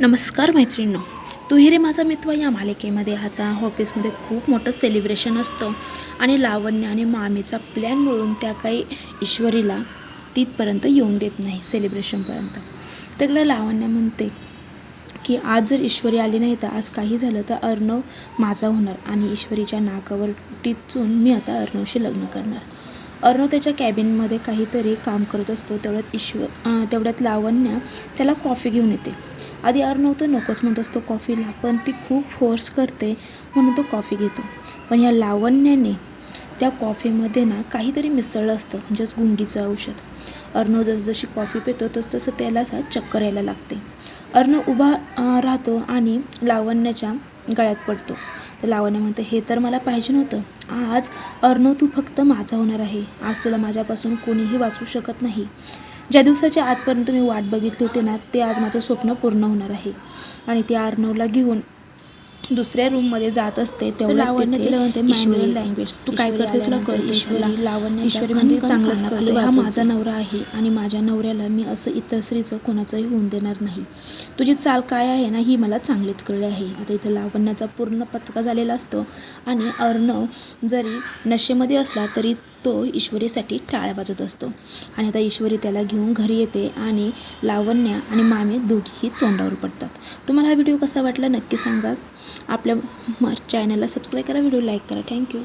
नमस्कार मैत्रिणींनो. तू रे माझा मित्र या मालिकेमध्ये आता ऑफिसमध्ये खूप मोठं सेलिब्रेशन असतं. आणि लावण्य आणि मामीचा प्लॅन मिळून त्या काही ईश्वरीला तिथपर्यंत येऊन देत नाही सेलिब्रेशनपर्यंत त्याकडे लावण्य म्हणते की आज जर ईश्वरी आली नाही तर आज काही झालं तर अर्णव माझा होणार आणि ईश्वरीच्या नाकावर टिचून मी आता अर्णवशी लग्न करणार. अर्णव त्याच्या कॅबिनमध्ये काहीतरी काम करत असतो. तेवढ्यात ईश्वर तेवढ्यात लावण्य त्याला कॉफी घेऊन येते. आधी अर्णव तर नकोच म्हणत असतो कॉफीला पण ती खूप फोर्स करते म्हणून तो कॉफी घेतो. पण या लावण्याने त्या कॉफीमध्ये ना काहीतरी मिसळलं असतं म्हणजेच गुंगीचं औषध. अर्णव जसजशी कॉफी पितो तस तसं त्याला असा चक्कर यायला लागते. अर्णव उभा राहतो आणि लावण्याच्या गळ्यात पडतो. तर लावण्या म्हणते हे तर मला पाहिजे नव्हतं. आज अर्णव तू फक्त माझा होणार आहे. आज तुला माझ्यापासून कोणीही वाचू शकत नाही. ज्या दिवसाच्या आजपर्यंत मी वाट बघितली होती ना ते आज माझं स्वप्न पूर्ण होणार आहे. आणि ती अर्णवला घेऊन दुसऱ्या रूममध्ये जात असते तेव्हा लावण्य तिला म्हणते ईश्वरी लँग्वेज तू काय करते तुला कळते? ईश्वरी लावण्य ईश्वरी म्हणजे चांगलंच करते हा माझा नवरा आहे. आणि माझ्या नवऱ्याला मी असं इतर स्त्रीचं कोणाचंही होऊन देणार नाही. तुझी चाल काय आहे ना ही मला चांगलीच कळली आहे. आता इथं लावण्याचा पूर्ण पचका झालेला असतो आणि अर्णव जरी नशेमध्ये असला तरी तो ईश्वरीसाठी टाळ्या वाजत असतो. आणि आता ईश्वरी त्याला घेऊन घरी येते आणि लावण्या आणि मामे दोघीही तोंडावर पडतात. तुम्हाला हा व्हिडिओ कसा वाटला नक्की सांगा. आपल्या चॅनलला सबस्क्राईब करा व्हिडिओ लाईक करा. थँक्यू